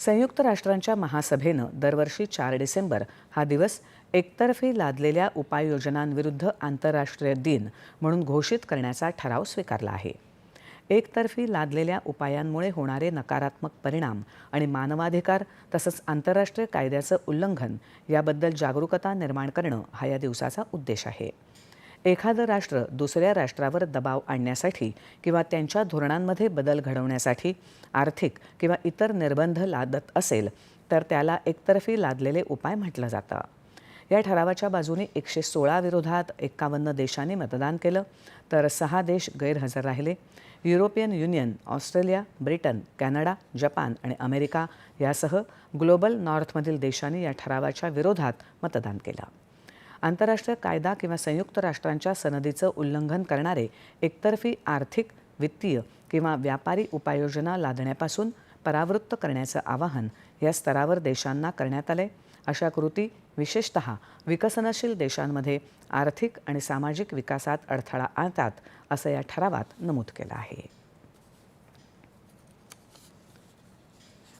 संयुक्त राष्ट्रांच्या महासभेनं दरवर्षी चार डिसेंबर हा दिवस एकतर्फी लादलेल्या उपाययोजनांविरुद्ध आंतरराष्ट्रीय दिन म्हणून घोषित करण्याचा ठराव स्वीकारला आहे. एकतर्फी लादलेल्या उपायांमुळे होणारे नकारात्मक परिणाम आणि मानवाधिकार तसंच आंतरराष्ट्रीय कायद्याचं उल्लंघन याबद्दल जागरूकता निर्माण करणं हा या दिवसाचा उद्देश आहे. एखादं राष्ट्र दुसऱ्या राष्ट्रावर दबाव आणण्यासाठी किंवा त्यांच्या धोरणांमध्ये बदल घडवण्यासाठी आर्थिक किंवा इतर निर्बंध लादत असेल तर त्याला एकतर्फी लादलेले उपाय म्हटलं जातं. या ठरावाच्या बाजूने एकशे सोळा विरोधात एक्कावन्न देशांनी मतदान केलं तर सहा देश गैरहजर राहिले. European Union Australia Britain Canada Japan आणि अमेरिका यासह ग्लोबल नॉर्थमधील देशांनी या ठरावाच्या विरोधात मतदान केलं. आंतरराष्ट्रीय कायदा किंवा संयुक्त राष्ट्रांच्या सनदीचं उल्लंघन करणारे एकतर्फी आर्थिक वित्तीय किंवा व्यापारी उपाययोजना लादण्यापासून परावृत्त करण्याचं आवाहन या स्तरावर देशांना करण्यात आले अशा कृती विशेषतः विकसनशील देशांमध्ये आर्थिक आणि सामाजिक विकासात अडथळा आणतात असं या ठरावात नमूद केलं आहे.